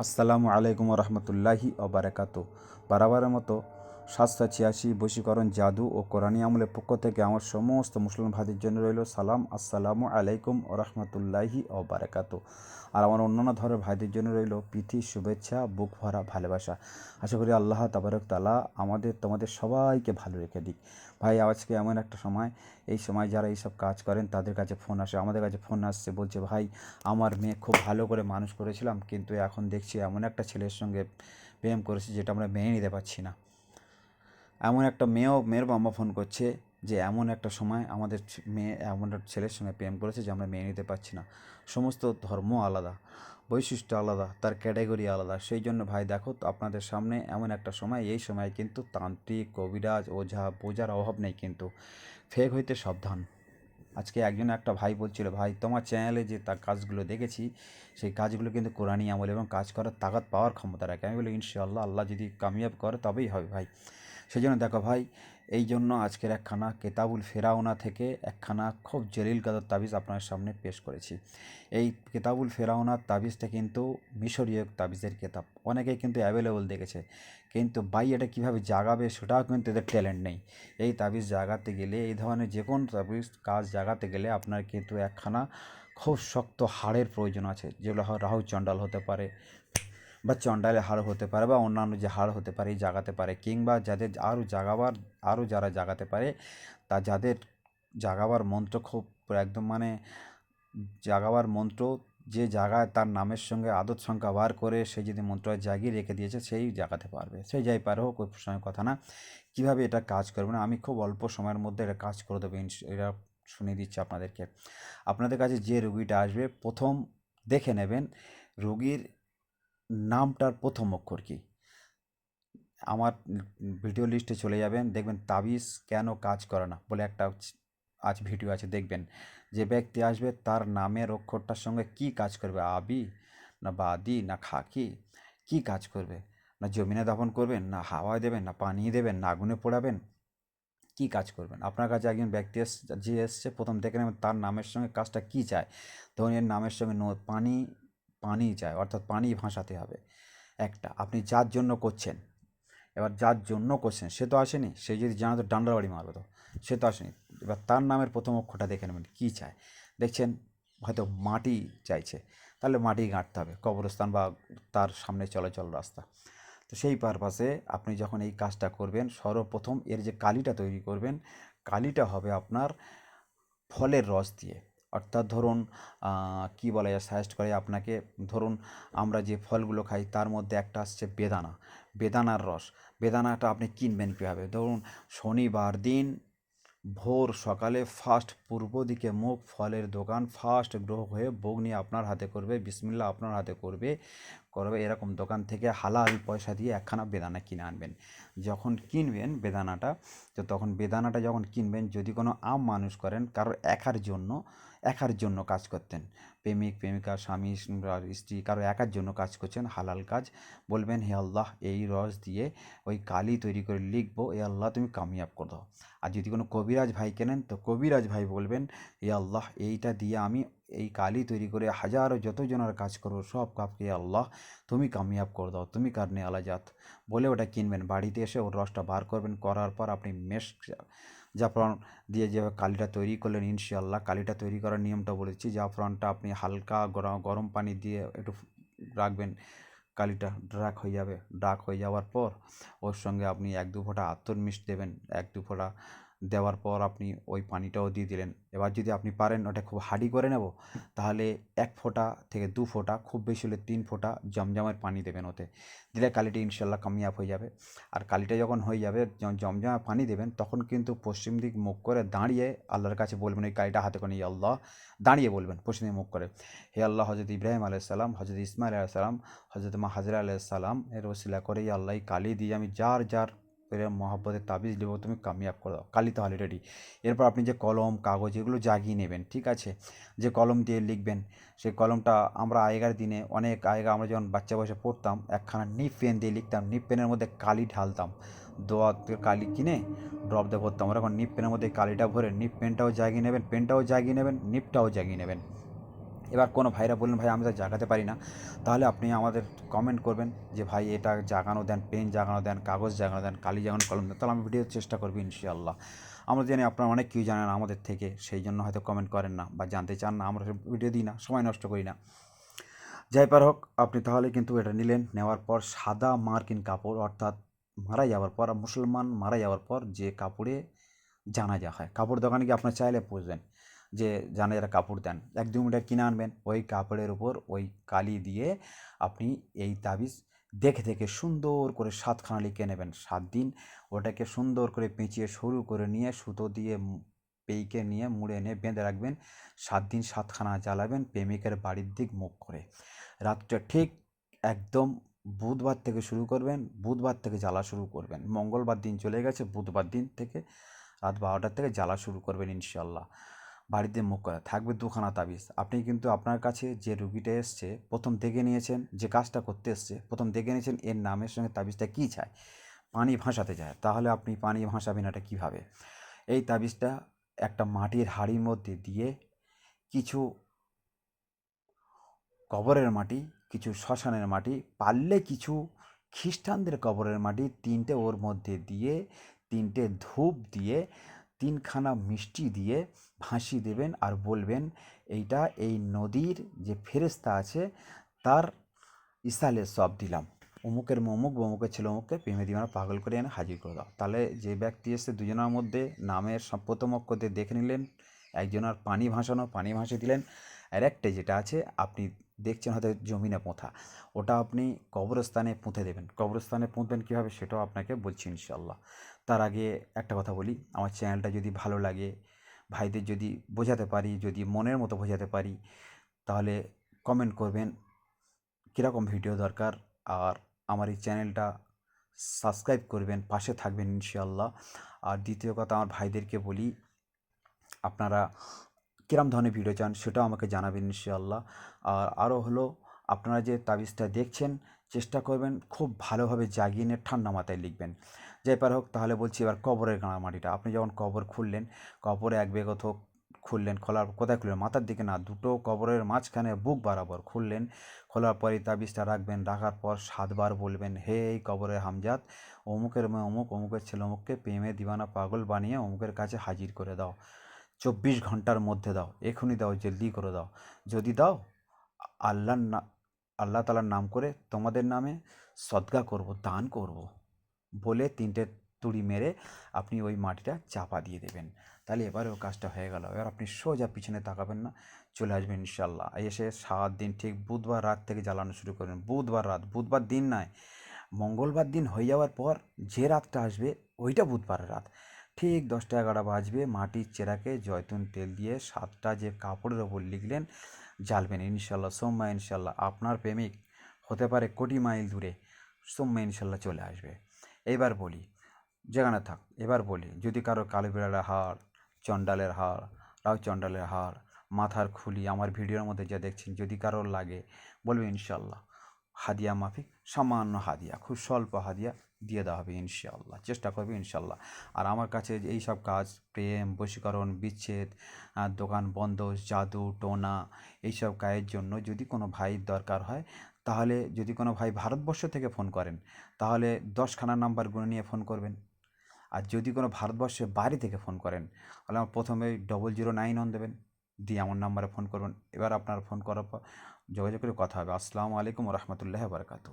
আসসালামু আলাইকুম রহমতুল্লাহি ওবারাকাত বারাবারের মতো সাতশো ছিয়াশি বশীকরণ জাদু ও কোরআনী আমলের পক্ষ থেকে আমার সমস্ত মুসলিম ভাইদের জন্য রইল সালাম, আসসালামু আলাইকুম ও রহমতুল্লাহি ওবারাকাত আর আমার অন্যান্য ধরনের ভাইদের জন্য রইল প্রীতি, শুভেচ্ছা, বুক ভরা ভালোবাসা। আশা করি আল্লাহ তাবারক তালা আমাদের, তোমাদের সবাইকে ভালো রেখে দিক। ভাই, আজকে এমন একটা সময়, এই সময় যারা এইসব কাজ করেন, তাদের কাছে ফোন আসে, আমাদের কাছে ফোন আসছে, বলছে, ভাই, আমার মেয়ে খুব ভালো করে মানুষ করেছিলাম, কিন্তু এখন দেখছি এমন একটা ছেলের সঙ্গে প্রেম করেছে, যেটা আমরা মেনে নিতে পারছি না। এমন একটা মেয়েও, মেয়ের বাম্মা ফোন করছে যে, এমন একটা সময় আমাদের মেয়ে, এমন একটা ছেলের সঙ্গে প্রেম করেছে যে, আমরা মেনে নিতে পারছি না। সমস্ত ধর্ম আলাদা, বৈশিষ্ট্য আলাদা, তার ক্যাটাগরি আলাদা। সেই জন্য ভাই দেখো তো আপনাদের সামনে এমন একটা সময়, এই সময় কিন্তু তান্ত্রিক, কবিরাজ, ওঝা, পূজার অভাব নেই কিন্তু। ফেক হইতে সাবধান। আজকে একজন একটা ভাই বলছিল, ভাই, তোমার চ্যানেলে যে তার কাজগুলো দেখেছি, সেই কাজগুলো কিন্তু কোরআনী আমল এবং কাজ করার তাগাত পাওয়ার ক্ষমতা রাখে। আমি বলি, ইনশাআল্লাহ, আল্লাহ যদি কামিয়াব করে, তবেই হবে ভাই। সেই জন্য দেখো ভাই, এই জন্য আজকের একখানা কেতাবুল ফেরাউনা থেকে একখানা খুব জলিল কাদর তাবিজ আপনার সামনে পেশ করেছি। এই কেতাবুল ফেরাউনার তাবিজটা কিন্তু মিশরীয় তাবিজের কেতাব। অনেকেই কিন্তু অ্যাভেলেবল দেখেছে, কিন্তু ভাই এটা কীভাবে জাগাবে সেটাও কিন্তু এদের ট্যালেন্ট নেই। এই তাবিজ জাগাতে গেলে, এই ধরনের যে কোনো তাবিজ কাজ জাগাতে গেলে আপনার কিন্তু একখানা খুব শক্ত হাড়ের প্রয়োজন আছে, যেগুলো হয় রাহু চণ্ডাল হতে পারে বা চণ্ডালের হাড় হতে পারে বা অন্যান্য যে হাড় হতে পারে জাগাতে পারে। কিংবা যাদের আরও জাগাবার আরও যারা জাগাতে পারে, তা যাদের জাগাবার মন্ত্র খুব একদম মানে জাগাবার মন্ত্র, যে জাগায় তার নামের সঙ্গে আদত সংখ্যা বার করে সে যদি মন্ত্র জাগিয়ে রেখে দিয়েছে, সেই জাগাতে পারবে। সেই যাই পারে হোক, ওই সময় কথা না। কীভাবে এটা কাজ করবে না? আমি খুব অল্প সময়ের মধ্যে এটা কাজ করে দেবো এটা শুনিয়ে দিচ্ছি আপনাদেরকে। আপনাদের কাছে যে রুগীটা আসবে, প্রথম দেখে নেবেন, রুগীর নামটার প্রথম অক্ষর কী? আমার ভিডিও লিস্টে চলে যাবেন, দেখবেন তাবিজ কেন কাজ করে না বলে একটা আজ ভিডিও আছে, দেখবেন যে ব্যক্তি আসবে তার নামের অক্ষরটার সঙ্গে কি কাজ করবে? আবি, না বাদি, না খাকি, কি কাজ করবে? না জমিনে দাফন করবেন, না হাওয়ায় দেবেন, না পানি দেবেন, না আগুনে পোড়াবেন, কি কাজ করবেন? আপনার কাছে একজন ব্যক্তি যে এসছে, প্রথম দেখে নেবেন তার নামের সঙ্গে কাজটা কি চায়? ধরুন এর নামের সঙ্গে পানি পানি চায় অর্থাৎ পানি ভাসাতে হবে। একটা, আপনি যার জন্য করছেন, এবার যার জন্য করছেন, সে তো আসেনি, সে যদি জানা তো ডান্ডার বাড়ি মারবে তো, সে তো আসেনি। এবার তার নামের প্রথম অক্ষরটা দেখে নেবেন, কী চায়? দেখছেন, হয়তো মাটি চাইছে, তাহলে মাটি গাঁটতে হবে, কবরস্থান বা তার সামনে চলাচল রাস্তা। তো সেই পারপাসে আপনি যখন এই কাজটা করবেন, সর্বপ্রথম এর যে কালিটা তৈরি করবেন, কালিটা হবে আপনার ফলের রস দিয়ে। অর্থাৎ ধরুন কি বলা যায় সাজেস্ট করে আপনাকে? ধরুন, আমরা যে ফলগুলো খাই, তার মধ্যে একটা আসছে বেদানা। বেদানার রস। বেদানাটা আপনি কিনবেন কীভাবে? ধরুন, শনিবার দিন ভোর সকালে ফার্স্ট পূর্ব দিকে মুখ, ফলের দোকান ফার্স্ট গ্রহ হয়ে ভোগ নিয়ে আপনার হাতে করবে বিসমিল্লা আপনার হাতে করবে করবে এরকম দোকান থেকে হালাল পয়সা দিয়ে একখানা বেদানা কিনে আনবেন। যখন কিনবেন বেদানাটা, তো তখন বেদানাটা যখন কিনবেন, যদি কোনো আম মানুষ করেন, কারোর একার জন্য একার জন্য কাজ করতেন। প্রেমিক, প্রেমিকা, স্বামী, স্ত্রী কারও একার জন্য কাজ করছেন, হালাল কাজ। বলবেন, হে আল্লাহ, এই রস দিয়ে ওই কালি তৈরি করে লিখব। এ আল্লাহ, তুমি কামিয়াব করে দাও। আর যদি কোনো কবিরাজ ভাই কেনেন তো কবিরাজ ভাই বলবেন এ আল্লাহ, এইটা দিয়ে আমি এই কালি তৈরি করে হাজারো যতজনের কাজ করব, সব কাপকে আল্লাহ, তুমি কামিয়াব করে দাও, তুমি কারণে আলাজাত। বলে ওটা কিনবেন। বাড়িতে এসে ওর রসটা বার করবেন। করার পর আপনি মেশ জাফরান দিয়ে যে কালিটা তৈরি করলেন ইনশাল্লাহ কালিটা তৈরি করার নিয়মটা বলেছি, জাফরানটা আপনি হালকা গরম গরম পানি দিয়ে একটু রাখবেন। কালিটা ড্রাক হয়ে যাবে ড্রাক হয়ে যাওয়ার পর ওর সঙ্গে আপনি এক দু ফোঁটা আতর মিষ্ট দেবেন, এক দু ফোঁটা দেওয়ার পর আপনি ওই পানিটাও দিয়ে দিলেন। এবার যদি আপনি পারেন ওটা খুব হাঁড়ি করে নেব, তাহলে এক ফোঁটা থেকে দু ফোঁটা, খুব বেশি হলে তিন ফোঁটা জমজমের পানি দেবেন ওতে। দিলে কালিটা ইনশাল্লাহ কামিয়াব হয়ে যাবে। আর কালিটা যখন হয়ে যাবে জমজমা পানি দেবেন, তখন কিন্তু পশ্চিম দিক মুখ করে দাঁড়িয়ে আল্লাহর কাছে বলবেন, ওই কালিটা হাতে করে আল্লাহ। দাঁড়িয়ে বলবেন পশ্চিম দিকে মুখ করে। হে আল্লাহ হজরত ইব্রাহিম আলাইসাল্লাম হজরত ইসমাইল আলাইসাল্লাম হজরত মা হাজরা আলাইসাল্লাম এর ওসিলা করে আল্লাহ কালি দিয়ে আমি যার যার করে মহাব্বতের তাবিজ নেব, তুমি কামিয়াব করে দাও। কালি তাহলে রেডি এরপর আপনি যে কলম, কাগজ, এগুলো জাগিয়ে নেবেন, ঠিক আছে? যে কলম দিয়ে লিখবেন সেই কলমটা আমরা আগেকার দিনে অনেক আগে আমরা যখন বাচ্চা বয়সে পড়তাম, একখানা নিপ পেন দিয়ে লিখতাম নিপ পেনের মধ্যে কালি ঢালতাম। দোয়া কালি কিনে ড্রপ দিয়ে ভরতাম। এখন নিপ পেনের মধ্যে কালিটা ভরে নিপ পেনটাও জাগিয়ে নেবেন পেনটাও জাগিয়ে নেবেন নিপটাও জাগিয়ে নেবেন। এবার কোনো ভাইরা বললেন, ভাই, আমি তো জাগাতে পারি না। তাহলে আপনি আমাদের কমেন্ট করবেন যে, ভাই, এটা জাগানো দেন পেন জাগানো দেন, কাগজ জাগানো দেন, কালি জাগানো কলম দেন। তাহলে আমি ভিডিওর চেষ্টা করব ইনশাআল্লাহ। আমরা জানি আপনারা অনেক কিছু জানেন আমাদের থেকে, সেই জন্য হয়তো কমেন্ট করেন না বা জানতে চান না। আমরা ভিডিও দিই না, সময় নষ্ট করি না। যাই পার হোক, আপনি তাহলে কিন্তু এটা নিলেন, নেওয়ার পর সাদা মার্কিন কাপড়, অর্থাৎ মারা যাওয়ার পর, মুসলমান মারা যাওয়ার পর যে কাপড়ে জানাজা হয়। কাপড় দোকানে গিয়ে আপনার চাইলে পুষবেন যে জানাজারা কাপড় দেন, এক দু মিটার কিনে আনবেন, ওই কাপড়ের উপর ওই কালি দিয়ে আপনি এই তাবিজ দেখে দেখে সুন্দর করে সাতখানা লিখে নেবেন। সাত দিন ওটাকে সুন্দর করে পেঁচিয়ে সরু করে নিয়ে সুতো দিয়ে পেইকে নিয়ে মুড়ে এনে বেঁধে রাখবেন। সাত দিন সাতখানা জ্বালাবেন প্রেমিকের বাড়ির দিক মুখ করে। রাতটা ঠিক একদম বুধবার থেকে শুরু করবেন, বুধবার থেকে জ্বালা শুরু করবেন। মঙ্গলবার দিন চলে গেছে, বুধবার দিন থেকে রাত বারোটার থেকে জ্বালা শুরু করবেন ইনশাল্লাহ বাড়িতে মুখ করা, থাকবে দুখানা তাবিজ। আপনি কিন্তু আপনার কাছে যে রুগীটা এসছে, প্রথম দেখে নিয়েছেন, যে কাজটা করতে এসছে, প্রথম দেখে নিয়েছেন এর নামের সঙ্গে তাবিজটা কী চায় পানি ভাসাতে চায় তাহলে আপনি পানি ভাসাবেন এটা কীভাবে? এই তাবিজটা একটা মাটির হাঁড়ির মধ্যে দিয়ে কিছু কবরের মাটি, কিছু শ্মশানের মাটি, পারলে কিছু খ্রিস্টানদের কবরের মাটি তিনটে ওর মধ্যে দিয়ে, তিনটে ধূপ দিয়ে তিনখানা মিষ্টি দিয়ে ভাসি দেবেন আর বলবেন, এইটা এই নদীর যে ফেরেস্তা আছে, তার ইসালে সব দিলাম। অমুকের অমুক অমুকের ছেলে অমুককে প্রেমে দিবানা পাগল করে এনে হাজির করে দাও। তাহলে যে ব্যক্তি এসে দুজনের মধ্যে নামের প্রথম অক্ষর দিয়ে দেখে নিলেন, একজনের পানি ভাসানো, পানি ভাসিয়ে দিলেন, আর একটা যেটা আছে, আপনি দেখছেন হয়তো জমিনে পোঁথা। ওটা আপনি কবরস্থানে পুঁতে দেবেন। কবরস্থানে পুঁতবেন কীভাবে সেটাও আপনাকে বলছি ইনশাল্লাহ তার আগে একটা কথা বলি, আমার চ্যানেলটা যদি ভালো লাগে, ভাইদের যদি বোঝাতে পারি, যদি মনের মতো বোঝাতে পারি, তাহলে কমেন্ট করবেন কীরকম ভিডিও দরকার। আর আমার এই চ্যানেলটা সাবস্ক্রাইব করবেন, পাশে থাকবেন ইনশাল্লাহ আর দ্বিতীয় কথা আমার ভাইদেরকে বলি, আপনারা কিরম ধরনের ভিডিও চান সেটাও আমাকে জানাবেন ইনশাআল্লাহ। আর আরও হলো, আপনারা যে তাবিজটা দেখছেন, চেষ্টা করবেন খুব ভালোভাবে জাগিয়ে নিয়ে ঠান্ডা মাথায় লিখবেন। যে পার হোক, তাহলে বলছি এবার কবরের গাঁড়ামাটিটা আপনি যখন কবর খুললেন, কবরে এক বেগত হোক খুললেন, খোলার কোথায় খুললেন? মাথার দিকে না, দুটো কবরের মাঝখানে বুক বরাবর খুললেন। খোলার পরে তাবিজটা রাখবেন, রাখার পর সাতবার বলবেন, হে এই কবরের হামজাত অমুকের মেয়ে অমুক, অমুকের ছেলে অমুককে প্রেমে দিবানা পাগল বানিয়ে অমুকের কাছে হাজির করে দাও। চব্বিশ ঘণ্টার মধ্যে দাও, এখনই দাও, জলদি করে দাও। যদি দাও, আল্লাহর না, আল্লাহ তালার নাম করে তোমাদের নামে সদগা করব, দান করব। বলে তিনটে তুড়ি মেরে আপনি ওই মাটিটা চাপা দিয়ে দেবেন। তাহলে এবারেও কাজটা হয়ে গেল। এবার আপনি সোজা পিছনে তাকাবেন না, চলে আসবেন ইনশাল্লাহ এসে সাত দিন, ঠিক বুধবার রাত থেকে জ্বালানো শুরু করবেন। বুধবার রাত, বুধবার দিন নয়, মঙ্গলবার দিন হয়ে যাওয়ার পর যে রাতটা আসবে, ওইটা বুধবারের রাত। ঠিক দশটা এগারোটা বাজবে। মাটির চেরাকে জয়তুন তেল দিয়ে সাতটা যে কাপড়ের ওপর লিখলেন, জ্বালবেন। ইনশাল্লাহ সোম্মা ইনশাল্লাহ আপনার প্রেমিক হতে পারে কোটি মাইল দূরে। সোম্মা ইনশাল্লাহ চলে আসবে। এবার বলি, যেখানে থাক, এবার বলি, যদি কারও কালো বিড়ালের হাড়, চণ্ডালের হাড়, রাও চণ্ডালের হাড়, মাথার খুলি, আমার ভিডিওর মধ্যে যা দেখছেন, যদি কারোর লাগে, বলবে ইনশাল্লাহ হাদিয়া মাফিক, সামান্য হাদিয়া, খুব স্বল্প হাদিয়া দিয়ে দেওয়া হবে ইনশাল্লাহ চেষ্টা করবে ইনশাল্লাহ আর আমার কাছে এই সব কাজ, প্রেম, বশীকরণ, বিচ্ছেদ দোকান বন্ধ, জাদু, টোনা, এইসব কাজের জন্য যদি কোনো ভাইয়ের দরকার হয়, তাহলে যদি কোনো ভাই ভারতবর্ষ থেকে ফোন করেন, তাহলে দশখানা নাম্বার গুনে নিয়ে ফোন করবেন। আর যদি কোনো ভারতবর্ষের বাইরে থেকে ফোন করেন, তাহলে আমার প্রথমে ডবল জিরো নাইন ওয়ান দেবেন, দিয়ে আমার নাম্বারে ফোন করবেন। এবার আপনার ফোন করার পর যোগাযোগ করে কথা হবে আসসালামু আলাইকুম রহমতুল্লাহ বারকাতু